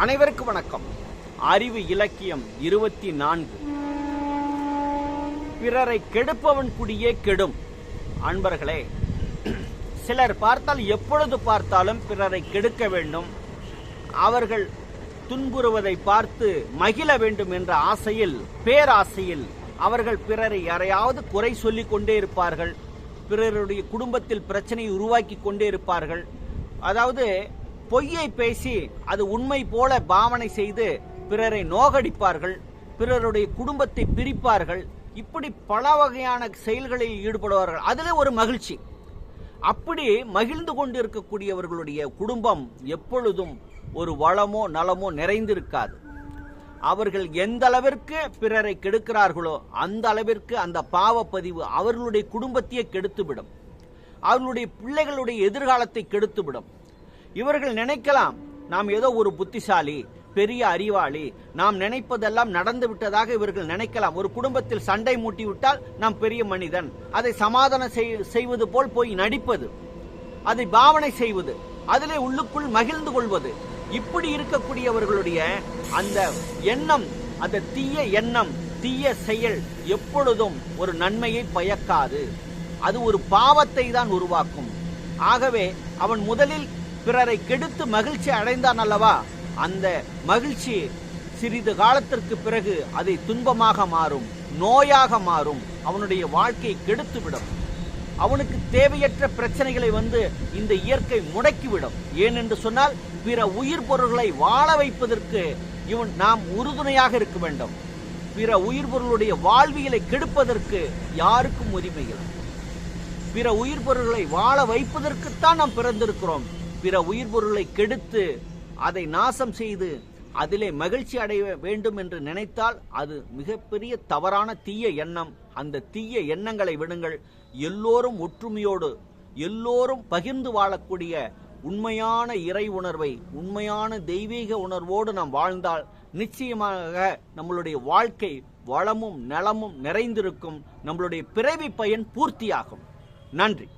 அனைவருக்கும் வணக்கம். அறிவு இலக்கியம் இருபத்தி நான்கு பிறரை கெடுப்பவன் குடியே கெடும். அன்பர்களே சிலர் பார்த்தால் எப்பொழுது பார்த்தாலும் பிறரை கெடுக்க வேண்டும். அவர்கள் துன்புறுவதை பார்த்து மகிழ வேண்டும் என்ற ஆசையில் பேராசையில் அவர்கள் பிறரை யாரையாவது குறை சொல்லிக் கொண்டே இருப்பார்கள். பிறருடைய குடும்பத்தில் பிரச்சனையை உருவாக்கி கொண்டே இருப்பார்கள். அதாவது பொய்யை பேசி அது உண்மை போல பாவனை செய்து பிறரை நோகடிப்பார்கள் பிறருடைய குடும்பத்தை பிரிப்பார்கள் இப்படி பல வகையான செயல்களில் ஈடுபடுவார்கள். அதில் ஒரு மகிழ்ச்சி. அப்படி மகிழ்ந்து கொண்டிருக்கக்கூடியவர்களுடைய குடும்பம் எப்பொழுதும் ஒரு வளமோ நலமோ நிறைந்திருக்காது. அவர்கள் எந்த அளவிற்கு பிறரை கெடுக்கிறார்களோ அந்த அளவிற்கு அந்த பாவப்பதிவு அவர்களுடைய குடும்பத்தையே கெடுத்துவிடும். அவர்களுடைய பிள்ளைகளுடைய எதிர்காலத்தை கெடுத்துவிடும். இவர்கள் நினைக்கலாம் நாம் ஏதோ ஒரு புத்திசாலி பெரிய அறிவாளி. நாம் நினைப்பதெல்லாம் நடந்து விட்டதாக இவர்கள் நினைக்கலாம். ஒரு குடும்பத்தில் சண்டை மூட்டிவிட்டால் நாம் பெரிய மனிதன். அதை சமாதானம் செய்- செய்வது போல் போய் நடிப்பது. அதை பாவனை செய்வது. அதிலே உள்ளுக்குள் மகிழ்ந்து கொள்வது. இப்படி இருக்கக்கூடியவர்களுடைய அந்த எண்ணம் அந்த தீய எண்ணம் தீய செயல் எப்பொழுதும் ஒரு நன்மையை பயக்காது. அது ஒரு பாவத்தை தான் உருவாக்கும். ஆகவே அவன் முதலில் பிறரை கெடுத்து மகிழ்ச்சி அடைந்தான் அல்லவா? அந்த மகிழ்ச்சி சிறிது காலத்திற்கு பிறகு அதை துன்பமாக மாறும் நோயாக மாறும். அவனுடைய வாழ்க்கையை கெடுத்துவிடும். அவனுக்கு தேவையற்ற பிரச்சனைகளை வந்து இந்த இயற்கை முடக்கிவிடும். ஏனென்று சொன்னால் பிற உயிர் பொருள்களை வாழ வைப்பதற்கு இவன் நாம் உறுதுணையாக இருக்க வேண்டும். பிற உயிர் பொருளுடைய வாழ்வியலை கெடுப்பதற்கு யாருக்கும் உரிமை இல்லை. பிற உயிர் பொருள்களை வாழ வைப்பதற்குத்தான் நாம் பிறந்திருக்கிறோம். பிற உயிர் பொருளை கெடுத்து அதை நாசம் செய்து அதிலே மகிழ்ச்சி அடைய வேண்டும் என்று நினைத்தால் அது மிகப்பெரிய தவறான தீய எண்ணம். அந்த தீய எண்ணங்களை விடுங்கள். எல்லோரும் ஒற்றுமையோடு எல்லோரும் பகிர்ந்து வாழக்கூடிய உண்மையான இறை உணர்வை உண்மையான தெய்வீக உணர்வோடு நாம் வாழ்ந்தால் நிச்சயமாக நம்மளுடைய வாழ்க்கை வளமும் நலமும் நிறைந்திருக்கும். நம்மளுடைய பிறவி பயன் பூர்த்தியாகும். நன்றி.